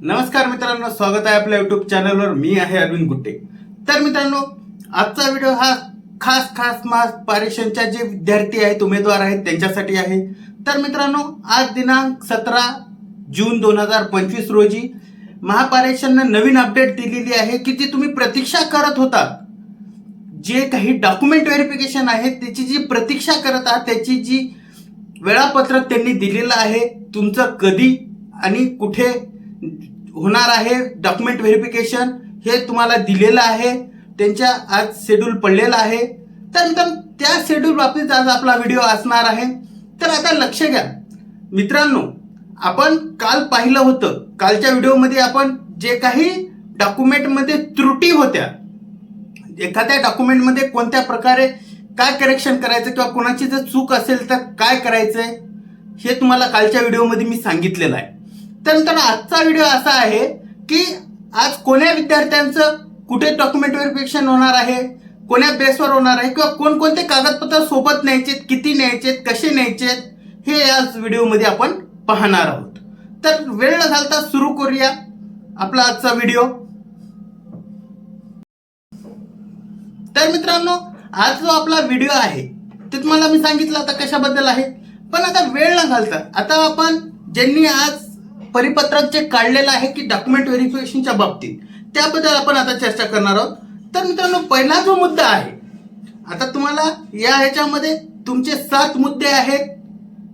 नमस्कार मित्रांनो स्वागत आहे आपल्या युट्यूब चॅनलवर मी आहे अरविंद गुट्टे. तर मित्रांनो आजचा व्हिडिओ हा खास खास मास पारेषणच्या जे विद्यार्थी आहेत उमेदवार आहेत त्यांच्यासाठी आहे. तर मित्रांनो आज दिनांक सतरा जून दोन हजार पंचवीस रोजी महापारेषणनं नवीन अपडेट दिलेली आहे की जी तुम्ही प्रतीक्षा करत होता जे काही डॉक्युमेंट व्हेरिफिकेशन आहे त्याची जी प्रतीक्षा करत आहात त्याची जी वेळापत्रक त्यांनी दिलेलं आहे तुमचं कधी आणि कुठे होणार आहे. डॉक्युमेंट व्हेरिफिकेशन हे तुम्हाला दिलेलं आहे. त्यांच्या आज शेड्यूल पडलेलं आहे. तर मित्रांनो त्या शेड्यूल बाबतीत आज आपला व्हिडिओ असणार आहे. तर आता लक्ष घ्या. मित्रांनो आपण काल पाहिलं होतं. कालच्या व्हिडिओमध्ये आपण जे काही डॉक्युमेंटमध्ये त्रुटी होत्या एखाद्या डॉक्युमेंटमध्ये कोणत्या प्रकारे काय करेक्शन करायचं किंवा कोणाची जर चूक असेल तर काय करायचं हे तुम्हाला कालच्या व्हिडिओमध्ये मी सांगितलेलं आहे. तर मित्रांनो आजचा व्हिडिओ असा आहे की आज कोण्या विद्यार्थ्यांचं कुठे डॉक्युमेंट व्हेरिफिकेशन होणार आहे कोण्या बेसवर होणार आहे किंवा कोणकोणते कागदपत्र सोबत न्यायचेत किती न्यायचेत कसे न्यायचेत हे आज व्हिडिओमध्ये आपण पाहणार आहोत. तर वेळ न घालता सुरू करूया आपला आजचा व्हिडिओ तर मित्रांनो आज जो आपला व्हिडिओ आहे ते तुम्हाला मी सांगितलं आता कशाबद्दल आहे पण आता वेळ न घालता आता आपण ज्यांनी आज परिपत्रक जे काढलेलं आहे की डॉक्युमेंट व्हेरिफिकेशनच्या बाबतीत. त्याबद्दल आपण आता चर्चा करणार आहोत. तर मित्रांनो पहिला जो मुद्दा आहे आता तुम्हाला या ह्याच्यामध्ये तुमचे सात मुद्दे आहेत.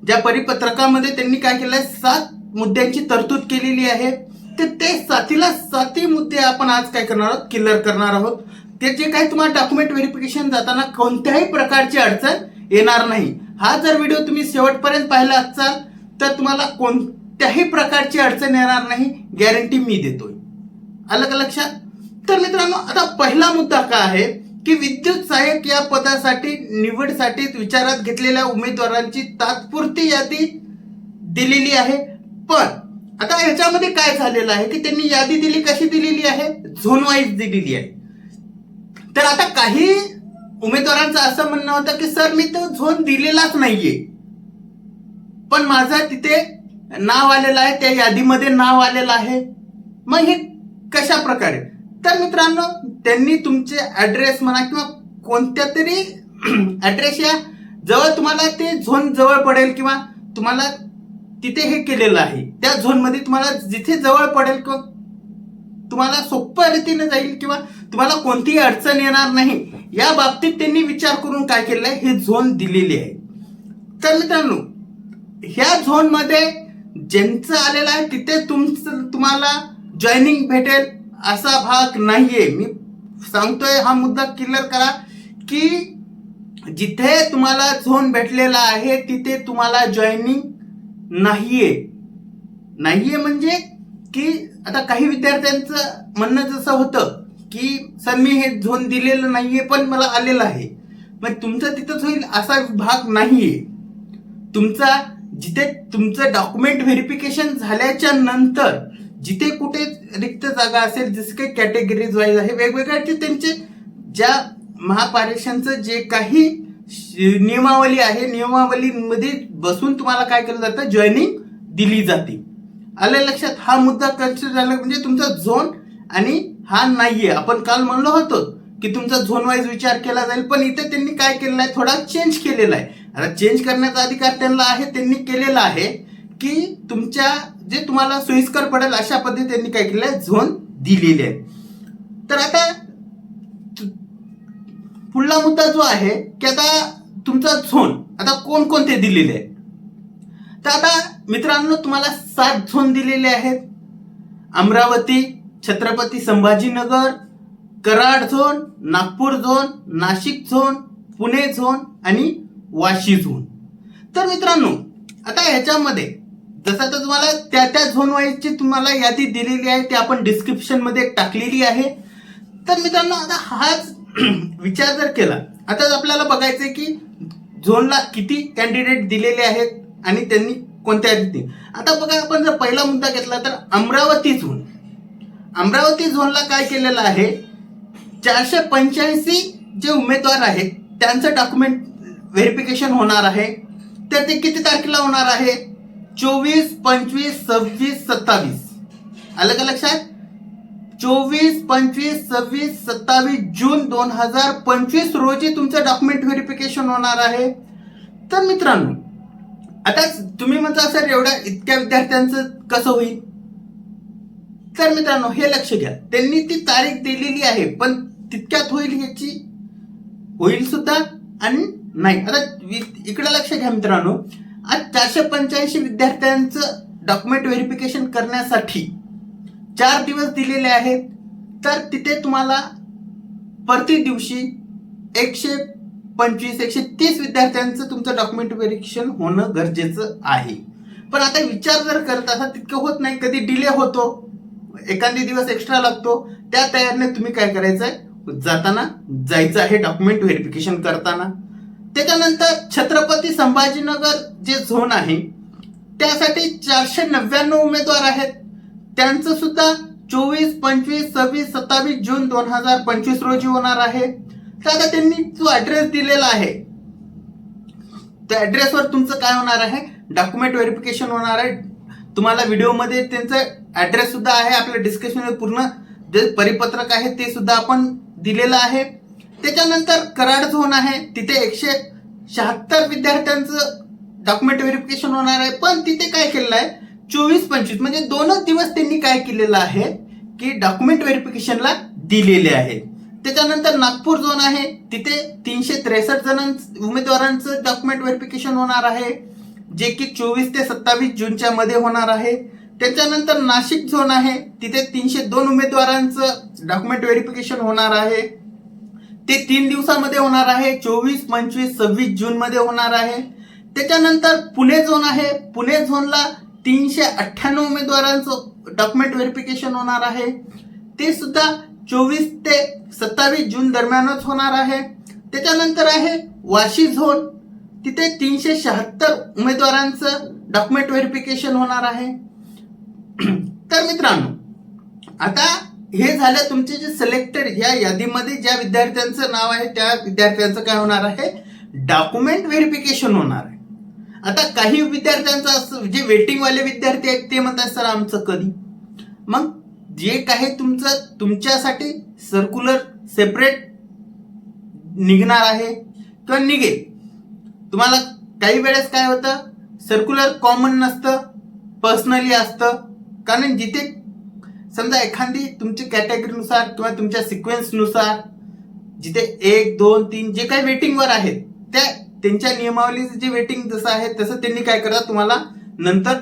ज्या परिपत्रकामध्ये त्यांनी काय केलं आहे सात मुद्द्यांची तरतूद केलेली आहे. तर ते साथीला साथी मुद्दे आपण आज काय करणार आहोत? क्लिअर करणार आहोत. ते जे काही तुम्हाला डॉक्युमेंट व्हेरिफिकेशन जाताना कोणत्याही प्रकारची अडचण येणार नाही. हा जर व्हिडिओ तुम्ही शेवटपर्यंत पाहिला असाल तर तुम्हाला कोण कोणत्याही प्रकारची अडचण येणार नाही गॅरंटी मी देतोय. आलं का लक्षात? तर मित्रांनो आता पहिला मुद्दा काय आहे? की विद्युत सहाय्यक या पदासाठी निवडसाठी विचारात घेतलेल्या उमेदवारांची तात्पुरती यादी दिलेली आहे. पण आता ह्याच्यामध्ये काय झालेलं आहे? की त्यांनी यादी दिली कशी दिलेली आहे? झोन वाईज दिलेली आहे. तर आता काही उमेदवारांचं असं म्हणणं होतं की सर मी तो झोन दिलेलाच नाहीये. पण माझा तिथे नाव आलेलं आहे त्या यादीमध्ये नाव आलेलं आहे. मग हे कशा प्रकारे? तर मित्रांनो त्यांनी तुमचे ऍड्रेस म्हणा किंवा कोणत्या तरी ऍड्रेस या जवळ तुम्हाला ते झोन जवळ पडेल किंवा तुम्हाला तिथे हे केलेलं आहे. त्या झोनमध्ये तुम्हाला जिथे जवळ पडेल किंवा तुम्हाला सोप्या रीतीने जाईल किंवा तुम्हाला कोणतीही अडचण येणार नाही या बाबतीत त्यांनी विचार करून काय केलं आहे हे झोन दिलेली आहे. तर मित्रांनो ह्या झोनमध्ये ज्यांचं आलेलं आहे तिथे तुमचं तुम्हाला जॉईनिंग भेटेल असा भाग नाहीये. मी सांगतोय हा मुद्दा क्लिअर करा की जिथे तुम्हाला झोन भेटलेला आहे तिथे तुम्हाला जॉईनिंग नाहीये. नाहीये म्हणजे की आता काही विद्यार्थ्यांचं म्हणणं जसं होतं की सर मी हे झोन दिलेलं नाहीये पण मला आलेलं आहे. मग तुमचं तिथंच होईल असा भाग नाहीये. तुमचा जिथे तुमचं डॉक्युमेंट व्हेरिफिकेशन झाल्याच्यानंतर जिथे कुठे रिक्त जागा असेल जसं काही कॅटेगरीज वाईज आहे वेगवेगळ्याचे त्यांचे ज्या महापारेषणचं जे काही श- नियमावली आहे नियमावलीमध्ये बसून तुम्हाला काय केलं जातं? जॉईनिंग दिली जाते. आलं लक्षात? हा मुद्दा कन्सिडर झाला म्हणजे तुमचा झोन आणि हा नाहीये. आपण काल म्हणलो होतो की तुमचा झोन वाईज विचार केला जाईल पण इथे त्यांनी काय केलेला आहे? थोडा चेंज केलेला आहे. आता चेंज करण्याचा अधिकार त्यांना आहे त्यांनी केलेला आहे की तुमच्या जे तुम्हाला सोयीस्कर पडेल अशा पद्धती त्यांनी काय केलं आहे झोन दिलेले आहे तर आता पुढला मुद्दा जो आहे की आता तुमचा झोन आता कोणकोणते दिलेले आहे तर आता मित्रांनो तुम्हाला सात झोन दिलेले आहेत. Amravati Chhatrapati Sambhajinagar Karad zone Nagpur zone Nashik zone Pune zone आणि वाशी झोन. तर मित्रांनो आता ह्याच्यामध्ये जसं तर तुम्हाला त्या त्या झोन वाईजची तुम्हाला यादी दिलेली आहे ती आपण डिस्क्रिप्शनमध्ये टाकलेली आहे. तर मित्रांनो आता हाच विचार जर केला आता आपल्याला बघायचंय की झोनला किती कॅन्डिडेट दिलेले आहेत आणि त्यांनी कोणत्या रीती आता बघा आपण जर पहिला मुद्दा घेतला तर अमरावती झोन. अमरावती झोनला काय केलेलं आहे? चारशे पंच्याऐंशी जे उमेदवार आहेत त्यांचं डॉक्युमेंट व्हेरिफिकेशन होणार आहे. तर ते किती तारखेला होणार आहे? चोवीस पंचवीस सव्वीस सत्तावीस. आलं का लक्षात? चोवीस पंचवीस सव्वीस सत्तावीस जून दोन हजार पंचवीस रोजी तुमचं डॉक्युमेंट व्हेरिफिकेशन होणार आहे. तर मित्रांनो आता तुम्ही म्हणता सर एवढ्या इतक्या विद्यार्थ्यांचं कसं होईल? तर मित्रांनो हे लक्ष घ्या त्यांनी ती तारीख दिलेली आहे पण तितक्यात होईल ह्याची? होईल सुद्धा. आणि नाही आता वि- इकडे लक्ष घ्या मित्रांनो. आज चारशे पंच्याऐंशी विद्यार्थ्यांचं डॉक्युमेंट व्हेरिफिकेशन करण्यासाठी चार दिवस दिलेले आहेत. तर तिथे तुम्हाला प्रति दिवशी एकशे पंचवीस एकशे तीस विद्यार्थ्यांचं तुमचं डॉक्युमेंट व्हेरिफिकेशन होणं गरजेचं आहे. पण आता विचार जर करत असाल तितकं होत नाही कधी डिले होतो एखादी दिवस एक्स्ट्रा लागतो त्या तयारीने तुम्ही काय करायचं आहे जाताना जायचं आहे डॉक्युमेंट व्हेरिफिकेशन करताना. त्याच्यानंतर छत्रपती संभाजीनगर जे झोन आहे त्यासाठी चारशे नव्याण्णव उमेदवार आहेत. त्यांचं सुद्धा चोवीस पंचवीस सव्वीस सत्तावीस जून दोन हजार पंचवीस रोजी होणार आहे. तर आता त्यांनी जो ऍड्रेस दिलेला आहे त्या ऍड्रेसवर तुमचं काय होणार आहे? डॉक्युमेंट व्हेरिफिकेशन होणार आहे. तुम्हाला व्हिडिओमध्ये त्यांचं ऍड्रेस सुद्धा आहे. आपल्या डिस्कशन पूर्ण जे परिपत्रक आहे ते सुद्धा आपण दिलेलं आहे. त्याच्यानंतर कराड झोन आहे तिथे एकशे शहात्तर विद्यार्थ्यांचं डॉक्युमेंट व्हेरिफिकेशन होणार आहे. पण तिथे काय केलेलं आहे? चोवीस पंचवीस म्हणजे दोनच दिवस त्यांनी काय केलेलं आहे? की डॉक्युमेंट व्हेरिफिकेशनला दिलेले आहे. त्याच्यानंतर नागपूर झोन आहे तिथे तीनशे त्रेसष्ट जणां उमेदवारांचं डॉक्युमेंट व्हेरिफिकेशन होणार आहे जे की चोवीस ते सत्तावीस जूनच्या मध्ये होणार आहे. त्याच्यानंतर नाशिक झोन आहे तिथे तीनशे दोन उमेदवारांचं डॉक्युमेंट व्हेरिफिकेशन होणार आहे. ते तीन दिवसामध्ये होणार आहे चोवीस पंचवीस सव्वीस जून मध्ये होणार आहे. त्याच्यानंतर पुणे झोन आहे. पुणे झोनला तीनशे अठ्ठ्याण्णव उमेदवारांचं डॉक्युमेंट व्हेरिफिकेशन होणार आहे. ते सुद्धा चोवीस ते सत्तावीस जून दरम्यानच होणार आहे. त्याच्यानंतर आहे वाशी झोन. तिथे तीनशे शहात्तर उमेदवारांचं डॉक्युमेंट व्हेरिफिकेशन होणार आहे. तर मित्रांनो आता हे झालं तुमचे जे सिलेक्टेड या यादीमध्ये ज्या विद्यार्थ्यांचं नाव आहे त्या विद्यार्थ्यांचं काय होणार आहे? डॉक्युमेंट व्हेरिफिकेशन होणार आहे. आता काही विद्यार्थ्यांचं असं जे वेटिंगवाले विद्यार्थी आहेत ते म्हणतात सर आमचं कधी? मग जे काही तुमचं तुमच्यासाठी सर्क्युलर सेपरेट निघणार आहे किंवा निघेल. तुम्हाला काही वेळेस काय होतं? सर्क्युलर कॉमन नसतं पर्सनली असतं. कारण जिथे समजा एखादी तुमची कॅटेगरीनुसार किंवा तुमच्या सिक्वेन्सनुसार जिथे एक दोन तीन जे काही वेटिंगवर आहेत त्या त्यांच्या नियमावलीचं जे वेटिंग जसं आहे तसं त्यांनी काय करतात तुम्हाला नंतर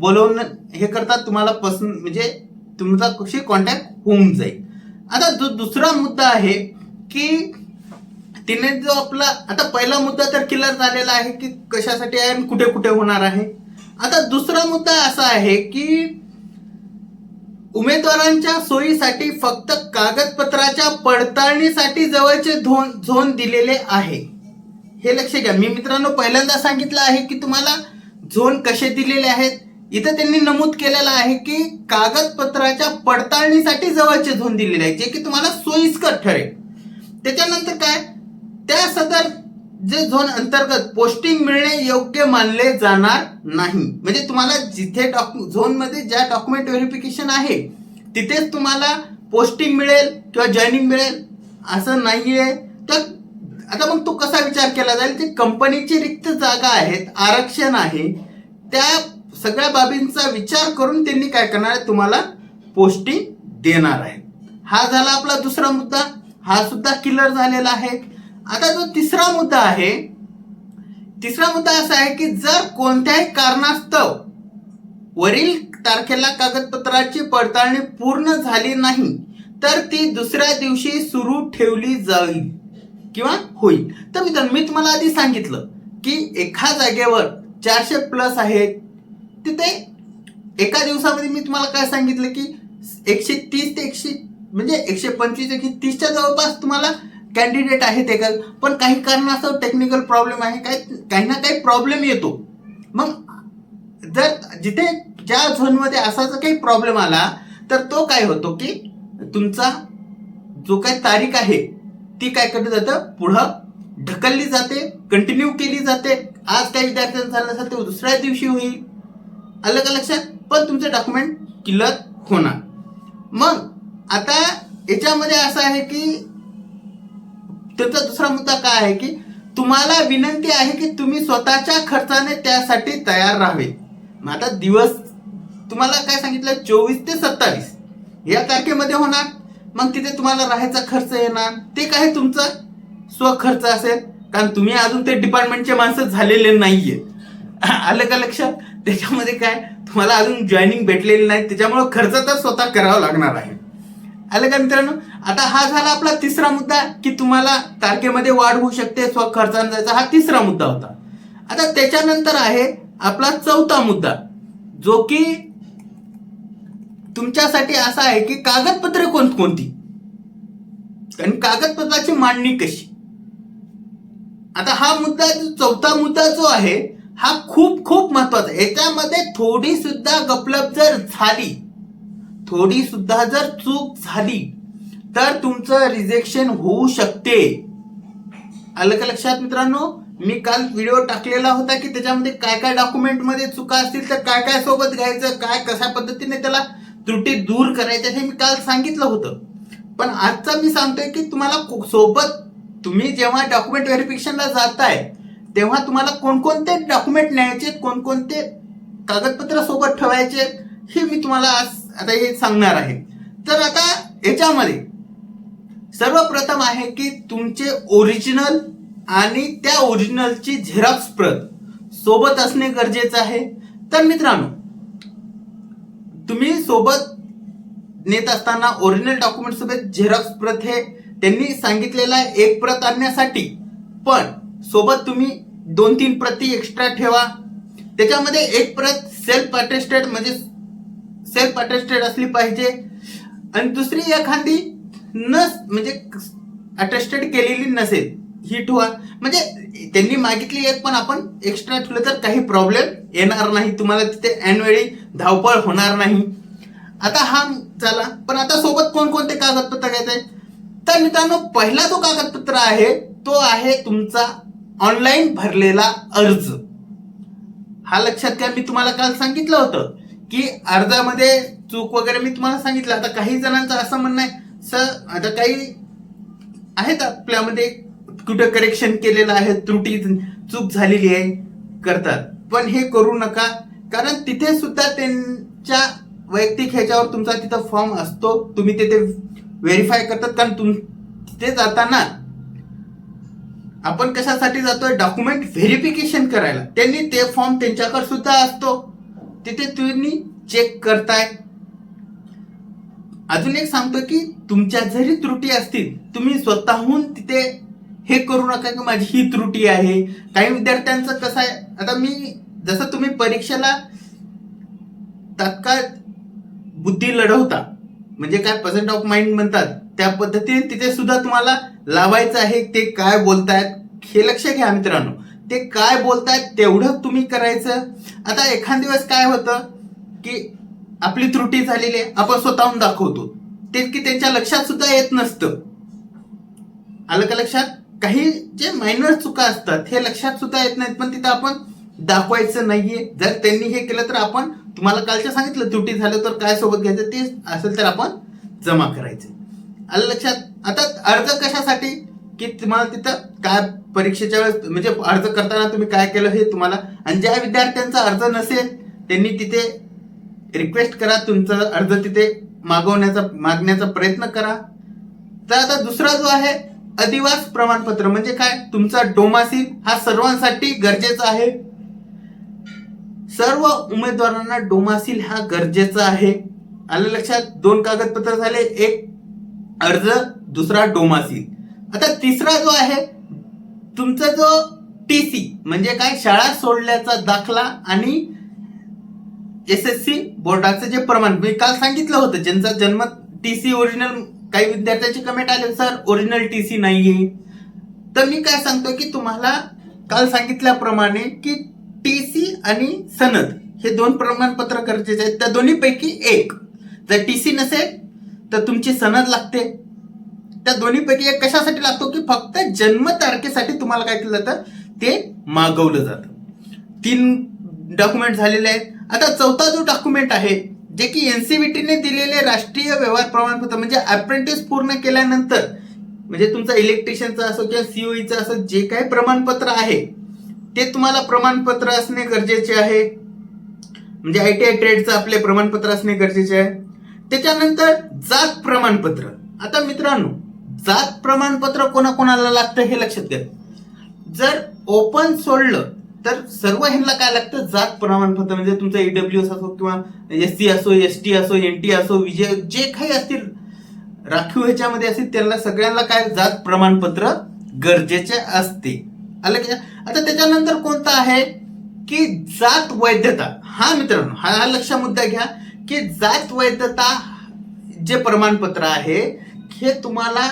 बोलवून हे करतात तुम्हाला पसंत म्हणजे तुमचा कशी कॉन्टॅक्ट होऊन जाईल. आता जो दुसरा मुद्दा आहे की तिने जो आपला आता पहिला मुद्दा तर क्लिअर झालेला आहे की कशासाठी आहे आणि कुठे कुठे होणार आहे. आता दुसरा मुद्दा असा आहे की उमेदवारांच्या सोयीसाठी फक्त कागदपत्राच्या पडताळणीसाठी जवळचे झोन झोन दिलेले आहे. हे लक्ष घ्या. मी मित्रांनो पहिल्यांदा सांगितलं आहे की तुम्हाला झोन कसे दिलेले आहेत? इथं त्यांनी नमूद केलेलं आहे की कागदपत्राच्या पडताळणीसाठी जवळचे झोन दिलेले आहेत जे की तुम्हाला सोयीस्कर ठरेल. त्याच्यानंतर काय? त्या सदर जे झोन अंतर्गत पोस्टिंग मिळणे योग्य मानले जाणार नाही. म्हणजे तुम्हाला जिथे डॉक्यु झोनमध्ये ज्या डॉक्युमेंट व्हेरिफिकेशन आहे तिथेच तुम्हाला पोस्टिंग मिळेल किंवा जॉईनिंग मिळेल असं नाहीये. तर आता मग तो कसा विचार केला जाईल? ते कंपनीची रिक्त जागा आहेत आरक्षण आहे त्या सगळ्या बाबींचा विचार करून त्यांनी काय करणार आहे? तुम्हाला पोस्टिंग देणार आहे हा झाला आपला दुसरा मुद्दा. हा सुद्धा क्लिअर झालेला आहे. आता जो तिसरा मुद्दा आहे तिसरा मुद्दा असा आहे की जर कोणत्याही कारणास्तव वरील तारखेला कागदपत्राची पडताळणी पूर्ण झाली नाही तर ती दुसऱ्या दिवशी सुरू ठेवली जाईल किंवा होईल. तर मित्रांनो मी तुम्हाला आधी सांगितलं की एका जागेवर चारशे प्लस आहेत. तिथे एका दिवसामध्ये मी तुम्हाला काय सांगितलं की एकशे तीस ते एकशे म्हणजे एकशे पंचवीस एकशे तीसच्या जवळपास तुम्हाला कॅन्डिडेट आहेत एका पण काही कारणास्तव टेक्निकल प्रॉब्लेम आहे काही काही ना काही प्रॉब्लेम येतो. मग जर जिथे ज्या झोनमध्ये असा जर काही प्रॉब्लेम आला तर तो काय होतो की तुमचा जो काही तारीख आहे ती काय केली जातं? पुढं ढकलली जाते कंटिन्यू केली जाते. आज काही विद्यार्थ्यांचं झालं असेल ते दुसऱ्या दिवशी होईल. आलं का लक्षात पण तुमचे डॉक्युमेंट क्लिअर होणार. मग आता याच्यामध्ये असं आहे की त्याचा दुसरा मुद्दा काय आहे की तुम्हाला विनंती आहे की तुम्ही स्वतःच्या खर्चाने त्यासाठी तयार राहावे. मग आता दिवस तुम्हाला काय सांगितलं? चोवीस ते सत्तावीस. या तारखेमध्ये होणार. मग तिथे तुम्हाला राहायचा खर्च येणार. ते काय तुमचा स्वखर्च असेल? कारण तुम्ही अजून ते डिपार्टमेंटचे माणसं झालेले नाहीये. आलं का लक्षात? त्याच्यामध्ये काय? तुम्हाला अजून जॉईनिंग भेटलेली नाही. त्याच्यामुळे खर्च तर स्वतः करावा लागणार आहे. आलं का मित्रांनो? आता हा झाला आपला तिसरा मुद्दा की तुम्हाला तारखेमध्ये वाढ होऊ शकते स्वखर्चाने जायचा हा तिसरा मुद्दा होता. आता त्याच्यानंतर आहे आपला चौथा मुद्दा जो की तुमच्यासाठी असा आहे की कागदपत्रे कोणकोणती आणि कागदपत्राची मांडणी कशी? आता हा मुद्दा जो चौथा मुद्दा जो आहे हा खूप खूप महत्त्वाचा याच्यामध्ये थोडी सुद्धा गपलप जर झाली थोडी सुद्धा जर चूक झाली तर तुमचं रिजेक्शन होऊ शकते. आलं का लक्षात मित्रांनो? मी काल व्हिडिओ टाकलेला होता की त्याच्यामध्ये काय काय डॉक्युमेंटमध्ये चुका असतील तर काय काय सोबत घ्यायचं काय कशा पद्धतीने त्याला त्रुटी दूर करायच्या हे मी काल सांगितलं होतं. पण आजचा मी सांगतोय की तुम्हाला सोबत तुम्ही जेव्हा डॉक्युमेंट व्हेरिफिकेशनला जाताय तेव्हा तुम्हाला कोणकोणते डॉक्युमेंट न्यायचे कोणकोणते कागदपत्र सोबत ठेवायचे हे मी तुम्हाला आज आता हे सांगणार आहे. तर आता याच्यामध्ये सर्वप्रथम आहे की तुमचे ओरिजिनल आणि त्या ओरिजिनलची झेरॉक्स प्रत सोबत असणे गरजेचं आहे. तर मित्रांनो तुम्ही सोबत नेत असताना ओरिजिनल डॉक्युमेंट सोबत झेरॉक्स प्रत हे त्यांनी सांगितलेलं आहे एक प्रत आणण्यासाठी. पण सोबत तुम्ही दोन तीन प्रती एक्स्ट्रा ठेवा. त्याच्यामध्ये एक प्रत सेल्फ अटेस्टेड म्हणजे सेल्फ अटेस्टेड असली पाहिजे. आणि दुसरी एखादी न म्हणजे अटेस्टेड केलेली नसेल ही ठेवा म्हणजे त्यांनी मागितली एक पण आपण एक्स्ट्रा ठेवलं तर काही प्रॉब्लेम येणार नाही. तुम्हाला तिथे ऐनवेळी धावपळ होणार नाही. आता हा झाला. पण आता सोबत कोणकोणते कागदपत्र घ्यायचे तर मित्रांनो पहिला जो कागदपत्र आहे तो आहे तुमचा ऑनलाईन भरलेला अर्ज. हा लक्षात घ्या. मी तुम्हाला काल सांगितलं होतं. की अर्जामध्ये चूक वगैरे मी तुम्हाला सांगितलं. आता काही जणांचं असं म्हणणं आहे सर आता काही आहेत आपल्यामध्ये कुठं करेक्शन केलेलं आहे त्रुटी चूक झालेली आहे करतात. पण हे करू नका कारण तिथे सुद्धा त्यांच्या वैयक्तिक ह्याच्यावर तुमचा तिथं फॉर्म असतो. तुम्ही तिथे व्हेरीफाय करतात कारण तुम तिथे जाताना आपण कशासाठी जातोय? डॉक्युमेंट व्हेरिफिकेशन करायला. त्यांनी ते फॉर्म त्यांच्याकडे सुद्धा असतो. तिथे तुम्ही चेक करताय. अजून एक सांगतो की तुमच्या जरी त्रुटी असतील तुम्ही स्वतःहून तिथे हे करू नका की माझी ही त्रुटी आहे. काही विद्यार्थ्यांचं कसं आहे आता मी जसं तुम्ही परीक्षेला तत्काळ बुद्धी लढवता म्हणजे काय पर्सेंट ऑफ माइंड म्हणतात त्या पद्धतीने तिथे सुद्धा तुम्हाला लावायचं आहे ते काय बोलतायत हे लक्ष घ्या मित्रांनो. ते काय बोलतायत तेवढं तुम्ही करायचं. आता एखाद दिवस काय होतं की आपली त्रुटी झालेली आहे आपण स्वतःहून दाखवतो. ते की त्यांच्या लक्षात सुद्धा येत नसतं. आलं का लक्षात? काही जे मायनर चुका असतात हे लक्षात सुद्धा येत नाहीत पण तिथं आपण दाखवायचं नाहीये. जर त्यांनी हे केलं तर आपण तुम्हाला कालच्या सांगितलं त्रुटी झालं तर काय सोबत घ्यायचं? ते असेल तर आपण जमा करायचं. आलं लक्षात? आता अर्ज कशासाठी? की तुम्हाला तिथं काय परीक्षेच्या वेळेस म्हणजे अर्ज करताना तुम्ही काय केलं हे तुम्हाला आणि ज्या विद्यार्थ्यांचा अर्ज नसेल त्यांनी तिथे रिक्वेस्ट करा तुमचा अर्ज तिथे मागवण्याचा मागण्याचा प्रयत्न करा. तर आता दुसरा जो आहे अधिवास प्रमाणपत्र म्हणजे काय? तुमचा डोमासील हा सर्वांसाठी गरजेचा आहे. सर्व उमेदवारांना डोमासील हा गरजेचा आहे. आलं लक्षात? दोन कागदपत्र झाले एक अर्ज दुसरा डोमासील. आता तिसरा जो आहे तुमचा जो टी सी म्हणजे काय? शाळा सोडल्याचा दाखला आणि एस एस सी बोर्डाचं जे प्रमाण. मी काल सांगितलं होतं ज्यांचा जन्म टी सी ओरिजिनल काही विद्यार्थ्यांचे कमेंट आले सर ओरिजिनल टी सी नाहीये. तर मी काय सांगतो की तुम्हाला काल सांगितल्याप्रमाणे की टी सी आणि सनद हे दोन प्रमाणपत्र गरजेचे आहेत. त्या दोन्हीपैकी एक. जर टी सी नसेल तर तुमची सनद लागते. त्या दोन्हीपैकी एक कशासाठी लागतो की फक्त जन्म तारखेसाठी तुम्हाला काय केलं जातं? ते मागवलं जातं. तीन डॉक्युमेंट झालेले आहेत. आता चौथा जो डॉक्युमेंट आहे जे की एनसीबीटीने दिलेले राष्ट्रीय व्यवहार प्रमाणपत्र म्हणजे अप्रेंटिस पूर्ण केल्यानंतर म्हणजे तुमचं इलेक्ट्रिशियनचं असो किंवा सीओईचं असो जे काही प्रमाणपत्र आहे ते तुम्हाला प्रमाणपत्र असणे गरजेचे आहे. म्हणजे आय टी आय ट्रेडचं आपले प्रमाणपत्र असणे गरजेचे आहे. त्याच्यानंतर जात प्रमाणपत्र. आता मित्रांनो जात प्रमाणपत्र कोणाकोणाला लागतं हे लक्षात घ्या. जर ओपन सोडलं तर सर्व ह्यांना काय लागतं? जात प्रमाणपत्र म्हणजे तुमचं ईडब्ल्यू एस असो किंवा एस सी असो एस टी असो एन टी असो विजय जे काही असतील राखीव ह्याच्यामध्ये असतील त्यांना सगळ्यांना काय जात प्रमाणपत्र गरजेचे असते. आलं की आता त्याच्यानंतर कोणतं आहे? की जात वैधता. हा मित्रांनो हा हा लक्ष मुद्दा घ्या की जात वैधता जे प्रमाणपत्र आहे हे तुम्हाला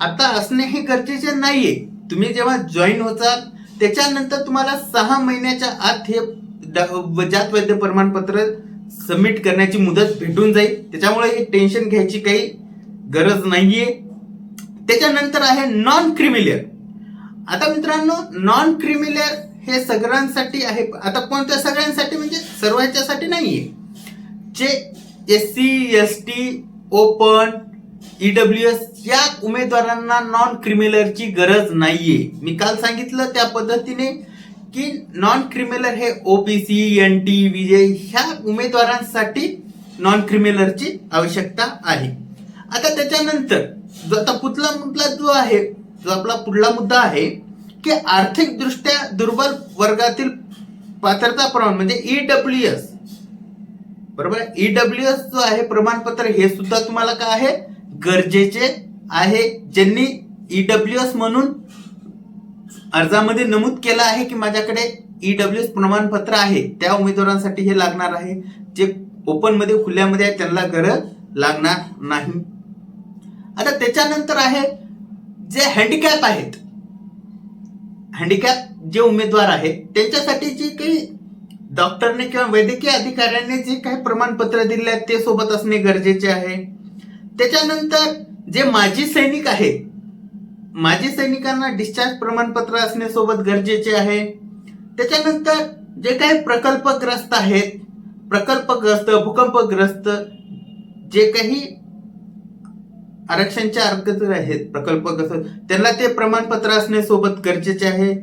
आता असणे हे गरजेचे नाहीये. तुम्ही जेव्हा जॉईन होता त्याच्यानंतर तुम्हाला सहा महिन्याच्या आत हे जात वैद्य प्रमाणपत्र सबमिट करण्याची मुदत भेटून जाईल. त्याच्यामुळे हे टेन्शन घ्यायची काही गरज नाहीये. त्याच्यानंतर आहे नॉन क्रिमिलियर आता मित्रांनो नॉन क्रिमिलियर हे सगळ्यांसाठी आहे. आता कोणत्या सगळ्यांसाठी? म्हणजे सर्व नाहीये. जे S C S T open EWS या उमेदवारांना नॉन क्रिमिनलची गरज नाहीये. मी काल सांगितलं त्या पद्धतीने की नॉन क्रिमिनल हे ओबीसी एन टी विजय ह्या उमेदवारांसाठी नॉन क्रिमिनलची आवश्यकता आहे. आता त्याच्यानंतर जो आता पुढला मुद्दा जो आहे जो आपला पुढला मुद्दा आहे की आर्थिकदृष्ट्या दुर्बल वर्गातील पात्रता प्रमाण म्हणजे ईडब्ल्यू एस बरोबर? ईडब्ल्यू एस जो आहे प्रमाणपत्र हे सुद्धा तुम्हाला काय आहे? गरजेचे आहे ज्यांनी ईडब्ल्यू एस म्हणून अर्जामध्ये नमूद केलं आहे की माझ्याकडे ईडब्ल्यू एस प्रमाणपत्र आहे त्या उमेदवारांसाठी हे लागणार आहे. जे ओपनमध्ये खुल्यामध्ये आहे त्यांना गरज लागणार नाही. आता त्याच्यानंतर आहे जे हँडिकॅप आहेत हँडिकॅप जे उमेदवार आहेत त्यांच्यासाठी जी काही डॉक्टरने किंवा वैद्यकीय अधिकाऱ्यांनी जे काही प्रमाणपत्र दिले आहेत ते सोबत असणे गरजेचे आहे. त्याच्यानंतर जे माजी सैनिक आहेत माजी सैनिकांना डिस्चार्ज प्रमाणपत्र असणे सोबत गरजेचे आहे. त्याच्यानंतर जे काही प्रकल्पग्रस्त आहेत प्रकल्पग्रस्त भूकंपग्रस्त जे काही आरक्षणचे अर्ज आहेत प्रकल्पग्रस्त त्यांना ते प्रमाणपत्र असणे सोबत गरजेचे आहे.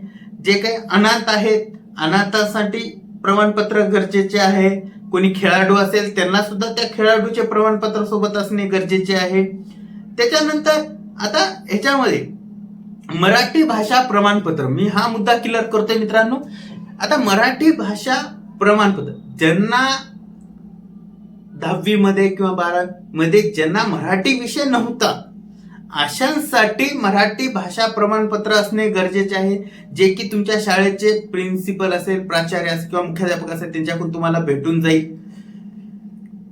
जे काही अनाथ आहेत अनाथासाठी प्रमाणपत्र गरजेचे आहे. कोणी खेळाडू असेल त्यांना सुद्धा त्या खेळाडूचे प्रमाणपत्र सोबत असणे गरजेचे आहे. त्याच्यानंतर आता ह्याच्यामध्ये मराठी भाषा प्रमाणपत्र मी हा मुद्दा क्लिअर करतोय मित्रांनो. आता मराठी भाषा प्रमाणपत्र ज्यांना दहावी मध्ये किंवा बारावी मध्ये ज्यांना मराठी विषय नव्हता अशांसाठी मराठी भाषा प्रमाणपत्र असणे गरजेचे आहे. जे की तुमच्या शाळेचे प्रिन्सिपल असेल प्राचार्य असेल किंवा मुख्याध्यापक असेल त्यांच्याकडून तुम्हाला भेटून जाईल.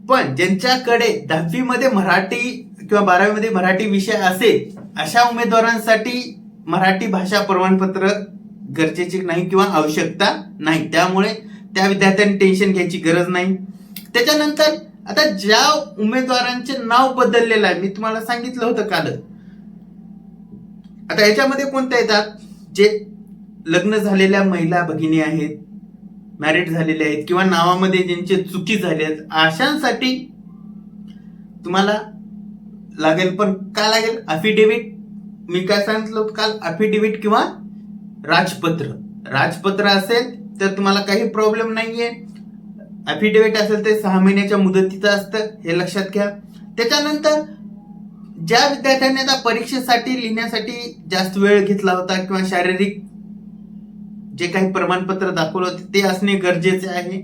पण ज्यांच्याकडे दहावी मध्ये मराठी किंवा बारावीमध्ये मराठी विषय असेल अशा उमेदवारांसाठी मराठी भाषा प्रमाणपत्र गरजेचे नाही किंवा आवश्यकता नाही. त्यामुळे त्या विद्यार्थ्यांनी टेन्शन घ्यायची गरज नाही. त्याच्यानंतर आता ज्या उमेदवारांचे नाव बदललेलं आहे मी तुम्हाला सांगितलं होतं काल आता याच्यामध्ये कोणत्या येतात? जे लग्न झालेल्या महिला भगिनी आहेत मॅरिड झालेले आहेत किंवा नावामध्ये ज्यांचे चुकी झाले आहेत अशांसाठी तुम्हाला लागेल पण काय लागेल? अफिडेव्हिट मी काय सांगितलं? काल अफिडेव्हिट किंवा राजपत्र. राजपत्र असेल तर तुम्हाला काही प्रॉब्लेम नाहीये. अफिडेव्हिट असेल ते सहा महिन्याच्या मुदतीचं असतं हे लक्षात घ्या. त्याच्यानंतर ज्या विद्यार्थ्यांनी आता परीक्षेसाठी लिहिण्यासाठी जास्त वेळ घेतला होता किंवा शारीरिक जे काही प्रमाणपत्र दाखवलं होते ते असणे गरजेचे आहे.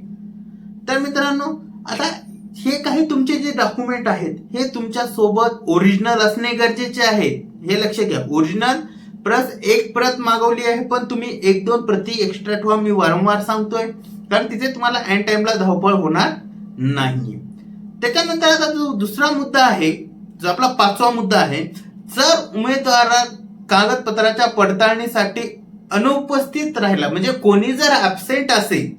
तर मित्रांनो आता हे काही तुमचे जे डॉक्युमेंट आहेत हे तुमच्यासोबत ओरिजिनल असणे गरजेचे आहे. हे लक्ष घ्या. ओरिजिनल प्लस एक प्रत मागवली आहे पण तुम्ही एक दोन प्रती एक्स्ट्रा ठेवा. मी वारंवार सांगतोय कारण तिथे तुम्हाला एन टाइमला धावपळ होणार नाही त्याच्यानंतर आता जो दुसरा मुद्दा आहे जो आपला पाचवा मुद्दा आहे जर उमेदवारा कागदपत्राच्या पडताळणीसाठी अनुपस्थित राहिला म्हणजे कोणी जर ऍबसेंट असेल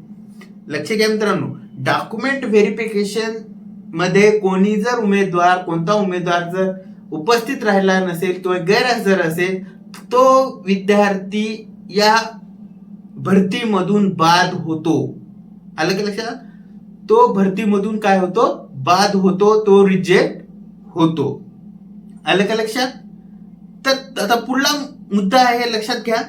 लक्ष घ्या मित्रांनो डॉक्युमेंट व्हेरिफिकेशनमध्ये कोणी जर उमेदवार कोणता उमेदवार जर उपस्थित राहिला नसेल किंवा गैरहजर असेल तो विद्यार्थी या भरतीमधून बाद होतो. आलं की लक्षात? तो भरतीमधून काय होतो? बाद होतो तो रिजेक्ट होतो. आलं का लक्षात? तर आता पुढला मुद्दा आहे लक्षात घ्या.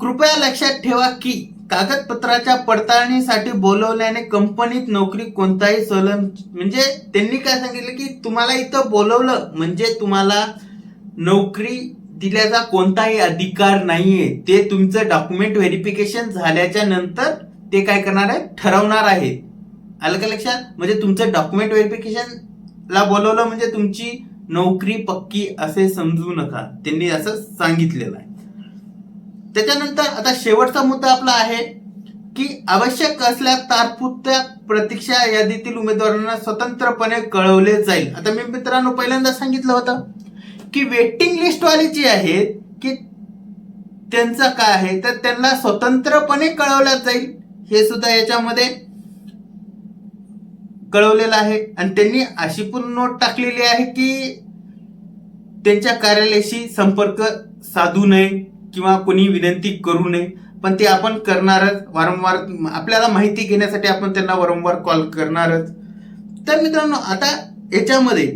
कृपया लक्षात ठेवा की कागदपत्राच्या पडताळणीसाठी बोलवल्याने कंपनीत नोकरी कोणताही सलन म्हणजे त्यांनी काय सांगितलं की तुम्हाला इथं बोलवलं म्हणजे तुम्हाला नोकरी दिल्याचा कोणताही अधिकार नाहीये. ते तुमचं डॉक्युमेंट व्हेरिफिकेशन झाल्याच्यानंतर ते काय करणार आहे? ठरवणार आहे. आलं का लक्षात? म्हणजे तुमचं डॉक्युमेंट व्हेरिफिकेशन ला बोलवलं म्हणजे तुमची नोकरी पक्की असे समजू नका. त्यांनी असं सांगितलेलं आहे. त्याच्यानंतर आता शेवटचा मुद्दा आपला आहे की आवश्यक असल्या तात्पुरत्या प्रतीक्षा यादीतील उमेदवारांना स्वतंत्रपणे कळवले जाईल. आता मी मित्रांनो पहिल्यांदा सांगितलं होतं की वेटिंग लिस्टवाली जी आहेत की त्यांचं काय आहे तर त्यांना स्वतंत्रपणे कळवलं जाईल. हे सुद्धा याच्यामध्ये कळवलेलं आहे. आणि त्यांनी अशी पण नोट टाकलेली आहे की त्यांच्या कार्यालयाशी संपर्क साधू नये किंवा कोणी विनंती करू नये. पण ते आपण करणारच. वारंवार आपल्याला माहिती घेण्यासाठी आपण त्यांना वारंवार कॉल करणारच. तर मित्रांनो आता याच्यामध्ये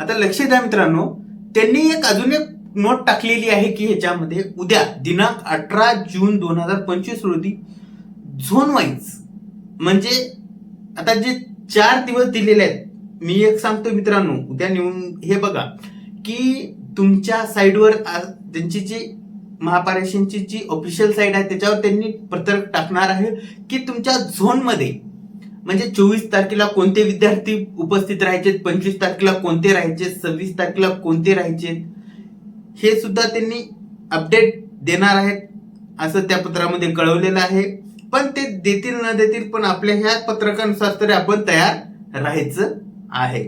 आता लक्ष द्या मित्रांनो. त्यांनी एक अजून एक नोट टाकलेली आहे की ह्याच्यामध्ये उद्या दिनांक अठरा जून दोन हजार पंचवीस रोजी झोन वाईज म्हणजे आता जे चार दिवस दिलेले आहेत मी एक सांगतो मित्रांनो उद्या नेऊन हे बघा की तुमच्या साईडवर त्यांची जी महापारेषणची जी ऑफिशियल साईड आहे त्याच्यावर त्यांनी पत्रक टाकणार आहे की तुमच्या झोनमध्ये म्हणजे चोवीस तारखेला कोणते विद्यार्थी उपस्थित राहायचे पंचवीस तारखेला कोणते राहायचे सव्वीस तारखेला कोणते राहायचे हे सुद्धा त्यांनी अपडेट देणार आहेत असं त्या पत्रामध्ये कळवलेलं आहे. पण ते देतील न देतील पण आपल्या ह्या पत्रकानुसार तरी आपण तयार राहायचं आहे.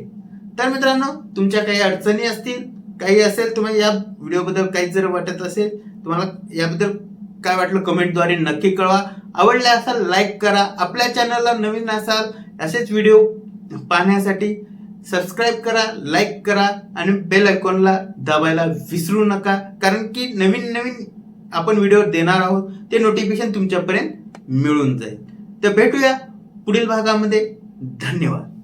तर मित्रांनो तुमच्या काही अडचणी असतील काही असेल तुम्हाला या व्हिडिओबद्दल काही जर वाटत असेल तुम्हाला याबद्दल काय वाटलं कमेंटद्वारे नक्की कळवा. आवडले असाल लाईक करा. आपल्या चॅनलला नवीन असाल असेच व्हिडिओ पाहण्यासाठी सबस्क्राईब करा लाईक करा आणि बेल आयकॉनला दाबायला विसरू नका. कारण की नवीन नवीन आपण व्हिडिओ देणार आहोत ते नोटिफिकेशन तुमच्यापर्यंत मिळून जाईल. तर भेटूया पुढील भागामध्ये. धन्यवाद.